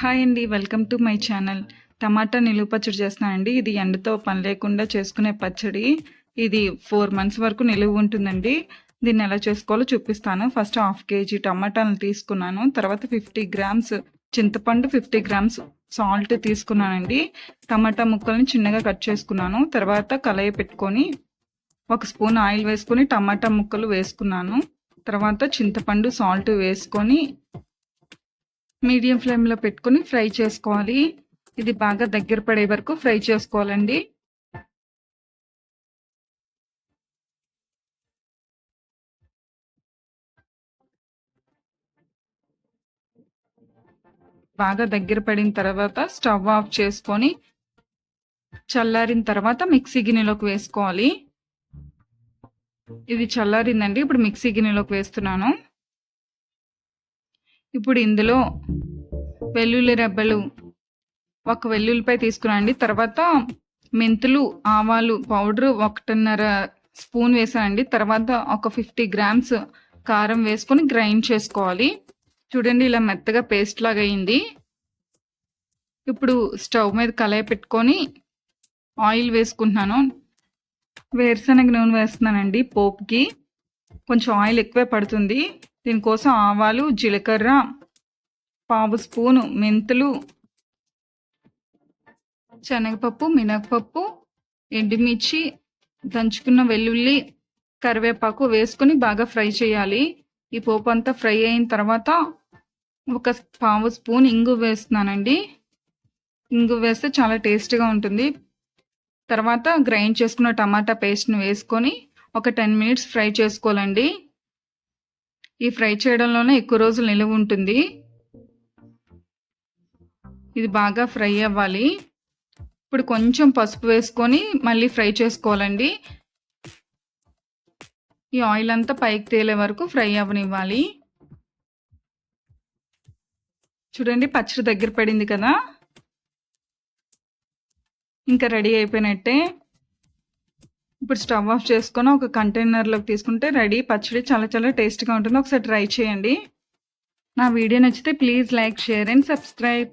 Hi అండి welcome to my channel. Tomato నిలువ పచ్చడి చేస్తానండి ఇది ఎండతో పని లేకుండా చేసుకునే పచ్చడి. ఇది ఫోర్ మంత్స్ వరకు నిలువ ఉంటుందండి. దీన్ని ఎలా చేసుకోవాలో చూపిస్తాను. ఫస్ట్ హాఫ్ కేజీ టమాటాలను తీసుకున్నాను. తర్వాత ఫిఫ్టీ గ్రామ్స్ చింతపండు ఫిఫ్టీ గ్రామ్స్ సాల్ట్ తీసుకున్నానండి. టమాటా ముక్కల్ని చిన్నగా కట్ చేసుకున్నాను. తర్వాత కలయి పెట్టుకొని ఒక స్పూన్ ఆయిల్ వేసుకొని టమాటా ముక్కలు వేసుకున్నాను. తర్వాత చింతపండు సాల్ట్ వేసుకొని మీడియం ఫ్లేమ్లో పెట్టుకొని ఫ్రై చేసుకోవాలి. ఇది బాగా దగ్గర పడే వరకు ఫ్రై చేసుకోవాలండి. బాగా దగ్గర పడిన తర్వాత స్టవ్ ఆఫ్ చేసుకొని చల్లారిన తర్వాత మిక్సీ గిన్నెలోకి వేసుకోవాలి. ఇది చల్లారిందండి. ఇప్పుడు మిక్సీ గిన్నెలోకి వేస్తున్నాను. ఇప్పుడు ఇందులో వెల్లుల్లి రెబ్బలు ఒక వెల్లుల్లిపై తీసుకురండి. తర్వాత మెంతులు ఆవాలు పౌడర్ ఒకటిన్నర స్పూన్ వేసానండి. తర్వాత ఒక ఫిఫ్టీ గ్రామ్స్ కారం వేసుకొని గ్రైండ్ చేసుకోవాలి. చూడండి ఇలా మెత్తగా పేస్ట్ లాగా అయింది. ఇప్పుడు స్టవ్ మీద కళాయి పెట్టుకొని ఆయిల్ వేసుకుంటున్నాను. వేరుశనగ నూనె వేస్తున్నానండి పోపుకి. కొంచెం ఆయిల్ ఎక్కువే పడుతుంది. దీనికోసం ఆవాలు జీలకర్ర పావు స్పూను మెంతులు శనగపప్పు మినగపప్పు ఎండుమిర్చి దంచుకున్న వెల్లుల్లి కరివేపాకు వేసుకుని బాగా ఫ్రై చేయాలి. ఈ పోపు అంతా ఫ్రై అయిన తర్వాత ఒక పావు స్పూన్ ఇంగు వేస్తున్నానండి. ఇంగు వేస్తే చాలా టేస్ట్గా ఉంటుంది. తర్వాత గ్రైండ్ చేసుకున్న టమాటా పేస్ట్ని వేసుకొని ఒక టెన్ మినిట్స్ ఫ్రై చేసుకోవాలండి. ఈ ఫ్రై చేయడంలోనే ఎక్కువ రోజులు నిలువ ఉంటుంది. ఇది బాగా ఫ్రై అవ్వాలి. ఇప్పుడు కొంచెం పసుపు వేసుకొని మళ్ళీ ఫ్రై చేసుకోవాలండి. ఈ ఆయిల్ అంతా పైకి తేలే వరకు ఫ్రై అవ్వనివ్వాలి. చూడండి పచ్చడి దగ్గర పడింది కదా. ఇంకా రెడీ అయిపోయినట్టే. ఇప్పుడు స్టవ్ ఆఫ్ చేసుకొని ఒక కంటైనర్లోకి తీసుకుంటే రెడీ. పచ్చడి చాలా చాలా టేస్ట్గా ఉంటుంది. ఒకసారి ట్రై చేయండి. నా వీడియో నచ్చితే please like share and subscribe.